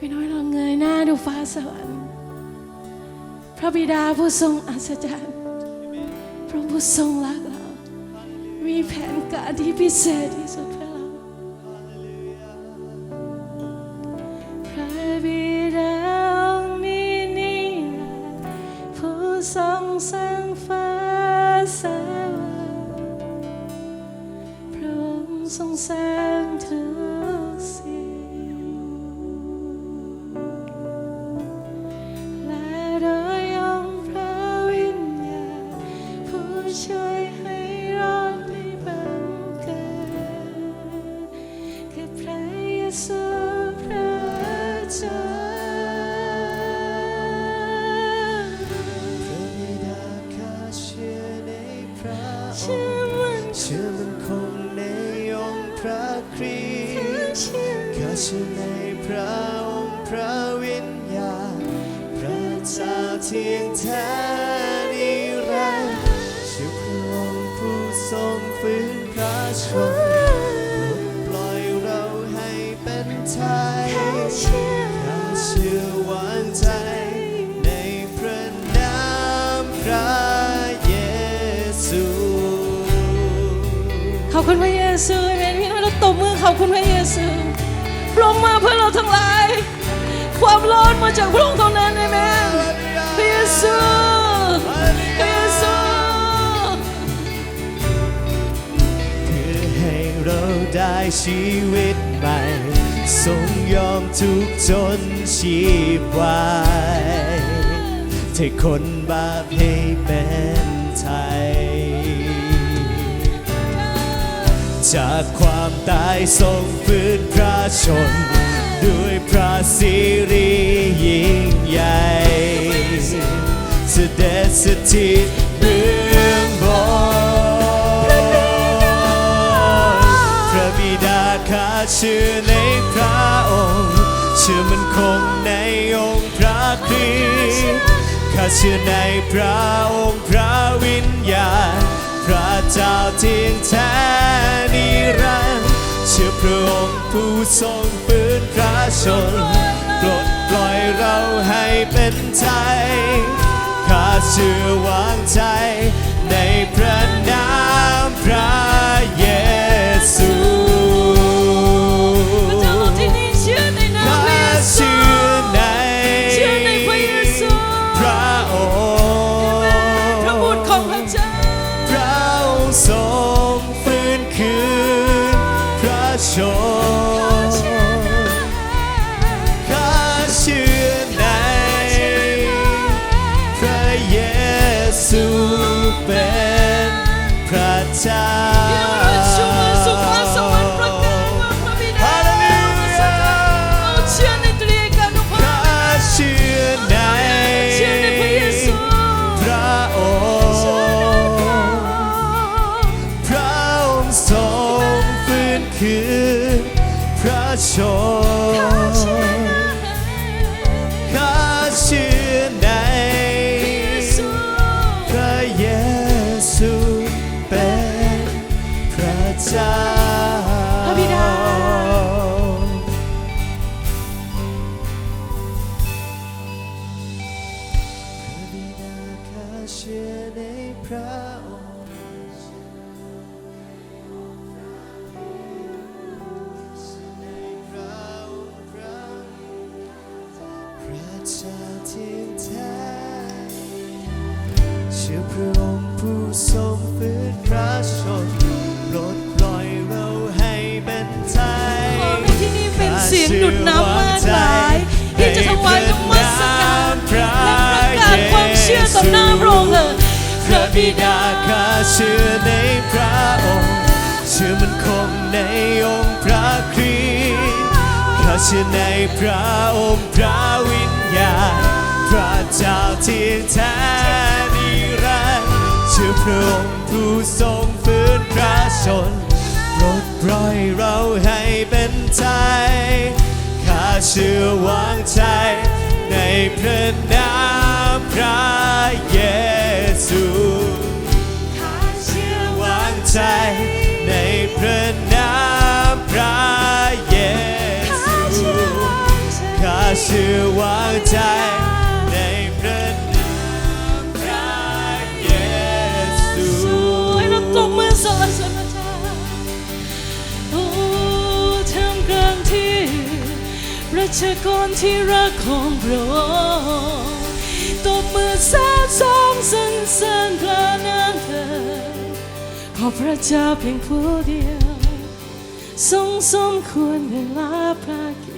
พี่น้อยเราเงยหน้าดูฟ้าสวรรค์พระบิดาผู้ทรงอัศจรรย์พระผู้ทรงรักเรา มีแผนการที่พิเศษที่สุด เชื่อมันเชื่อมันคงในองค์พระคริสต์ข้าเชื่อในพระองค์พระวิญญาณพระเจ้าเทียงแท้นิรันดร์เชื่อพระองค์ผู้ทรงฟื้นพระชน อบคุณพระเยซูเอเมนพี่น้เราตบมือขอบคุณพระเยซูพระองค์มาเพื่อเราทั้งหลาย ความรอดมาจากพระองค์เท่านั้นเอเมนพระเยซูพระเยซูเพื่อให้เราได้ชีวิตใหม่ทรงยอมทุกจนชีพไว้ให้คนบาปให้เป็น จากความตายทรงฟื้นพระชน ด้วยพระสิริยิ่งใหญ่เสด็จสถิตเบื้องบนพระบิดาข้าเชื่อในพระองค์เชื่อมันคงในองค์พระคริสต์ข้าเชื่อในพระองค์พระวิญญาณพระเจ้าเที่ยงแท้ นิรันดร์เชื่อพระองค์ผู้ทรงฟื้นพระชนปลดปล่อยเราให้เป็นไทยข้าเชื่อวางใจในพระนามพระเยซูพระเจ้าเราที่นี่เชื่อในนามข้าพระเยซูเชื่อในเชื่อในพระเยซูพระองค์พระบุตรของพระเจ้าพระองค์ทรงฟื้นคืน พระชนข้าเคืนพระชนข้าเชื่อในพระเยซูเป็นพระเจ้าพระบิดาพระบิดาข้าเชื่อในพระองค์ พระชนปรดปล่อยเราให้เป็นไทยขอให้ที่นี่เป็นเสียงดุดน้ำมากมายที่จะถวายนมัสการและประกาศความเชื่อต่อหน้าพระองค์เลยพระบิดาข้าเชื่อในพระองค์เชื่อมันคงในองค์พระคริสต์ข้าเชื่อในพระองค์พระวิญญาณพระเจ้าที่แท้ ชื่อพระองค์ผู้ทรงฟื้นพระชนโปรดปล่อยเราให้เป็นไทยข้าเชื่อวางใจ ในพระนามพระเยซูข้าเชื่อวางใจ ในพระนามพระเยซูข้าเชื่อวางใจ ระชากรที่รักของพระองค์ตบมือสาสองสรรเสริญพระนามเธอขอพระเจ้าเพียงผู้เดียว ทรงสมควรเวลาพระเกี